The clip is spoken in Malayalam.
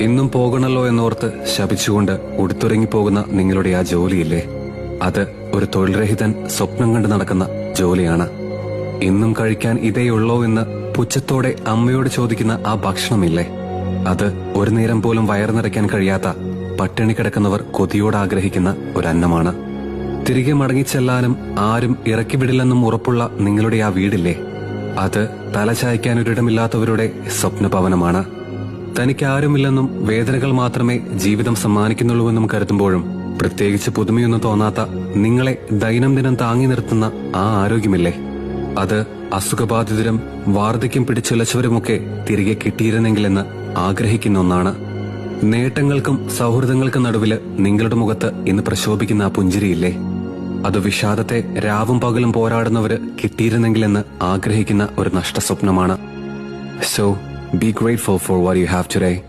ഇന്നും പോകണല്ലോ എന്നോർത്ത് ശപിച്ചുകൊണ്ട് ഉടുത്തുറങ്ങി പോകുന്ന നിങ്ങളുടെ ആ ജോലിയില്ലേ? അത് ഒരു തൊഴിൽരഹിതൻ സ്വപ്നം കണ്ട് നടക്കുന്ന ജോലിയാണ്. ഇന്നും കഴിക്കാൻ ഇതേയുള്ളോ എന്ന് പുച്ഛത്തോടെ അമ്മയോട് ചോദിക്കുന്ന ആ ഭക്ഷണമില്ലേ? അത് ഒരു നേരം പോലും വയർ നിറയ്ക്കാൻ കഴിയാത്ത പട്ടിണി കിടക്കുന്നവർ കൊതിയോട് ആഗ്രഹിക്കുന്ന ഒരു അന്നമാണ് തിരികെ മടങ്ങിച്ചെല്ലാനും ആരും ഇറക്കി വിടില്ലെന്നും ഉറപ്പുള്ള നിങ്ങളുടെ ആ വീടില്ലേ? അത് തലചായ്ക്കാൻ ഒരിടമില്ലാത്തവരുടെ സ്വപ്നഭവനമാണ്. തനിക്ക് ആരുമില്ലെന്നും വേദനകൾ മാത്രമേ ജീവിതം സമ്മാനിക്കുന്നുള്ളൂവെന്നും കരുതുമ്പോഴും പ്രത്യേകിച്ച് പുതുമയൊന്നും തോന്നാത്ത നിങ്ങളെ ദൈനംദിനം താങ്ങി നിർത്തുന്ന ആ ആരോഗ്യമില്ലേ? അത് അസുഖബാധിതരും വാർദ്ധക്യം പിടിച്ചുലച്ചവരുമൊക്കെ തിരികെ കിട്ടിയിരുന്നെങ്കിലെന്ന് ആഗ്രഹിക്കുന്ന ഒന്നാണ്. നേട്ടങ്ങൾക്കും സൗഹൃദങ്ങൾക്കും നടുവിൽ നിങ്ങളുടെ മുഖത്ത് ഇന്ന് പ്രശോഭിക്കുന്ന ആ പുഞ്ചിരിയില്ലേ? അത് വിഷാദത്തെ രാവും പകലും പോരാടുന്നവര് കിട്ടിയിരുന്നെങ്കിലെന്ന് ആഗ്രഹിക്കുന്ന ഒരു നഷ്ടസ്വപ്നമാണ്. So Be grateful for what you have today.